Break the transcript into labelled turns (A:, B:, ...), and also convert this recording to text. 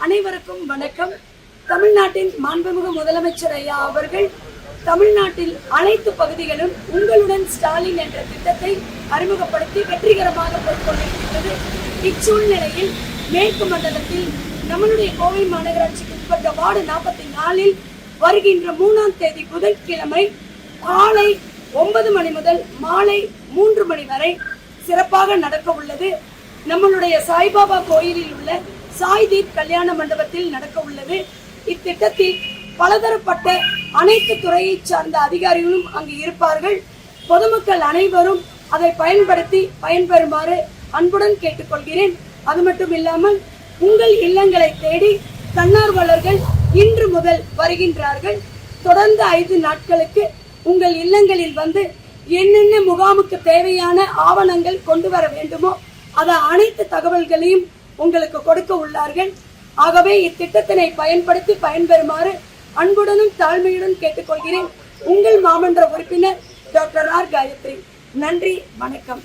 A: அனைவருக்கும் வணக்கம். தமிழ்நாட்டின் மாண்புமிகு முதலமைச்சர் ஐயா அவர்கள் தமிழ்நாட்டில் அனைத்து பகுதிகளும் உங்களுடன் ஸ்டாலின் என்ற திட்டத்தை அறிமுகப்படுத்தி வெற்றிகரமாக மேற்கொண்டிருக்கிறது இச்சூழ்நிலையில் மேற்கு மண்டலத்தில் நம்மளுடைய கோவை மாநகராட்சிக்கு உட்பட்ட வார்டு நாற்பத்தி நாலில் வருகின்ற மூணாம் தேதி புதன்கிழமை காலை ஒன்பது மணி முதல் மாலை மூன்று மணி வரை சிறப்பாக நடக்க உள்ளது நம்மளுடைய சாய்பாபா கோயிலில் உள்ள சாய்தீப் கல்யாண மண்டபத்தில் நடக்க உள்ளது. இத்திட்டத்தில் பலதரப்பட்ட அனைத்து துறையை சார்ந்த அதிகாரிகளும் அங்கு இருப்பார்கள். பொதுமக்கள் அனைவரும் அதை பயன்படுத்தி பயன்பெறுமாறு அன்புடன் கேட்டுக்கொள்கிறேன். அது மட்டும் இல்லாமல் உங்கள் இல்லங்களை தேடி தன்னார்வலர்கள் இன்று முதல் வருகின்றார்கள். தொடர்ந்து ஐந்து நாட்களுக்கு உங்கள் இல்லங்களில் வந்து என்னென்ன முகாமுக்கு தேவையான ஆவணங்கள் கொண்டு வர வேண்டுமோ அதை அனைத்து தகவல்களையும் உங்களுக்கு கொடுக்க உள்ளார்கள். ஆகவே இத்திட்டத்தினை பயன்படுத்தி பயன்பெறுமாறு அன்புடனும் தாழ்மையுடன் கேட்டுக்கொள்கிறேன். உங்கள் மாமன்ற உறுப்பினர் டாக்டர் ஆர் காயத்ரி. நன்றி வணக்கம்.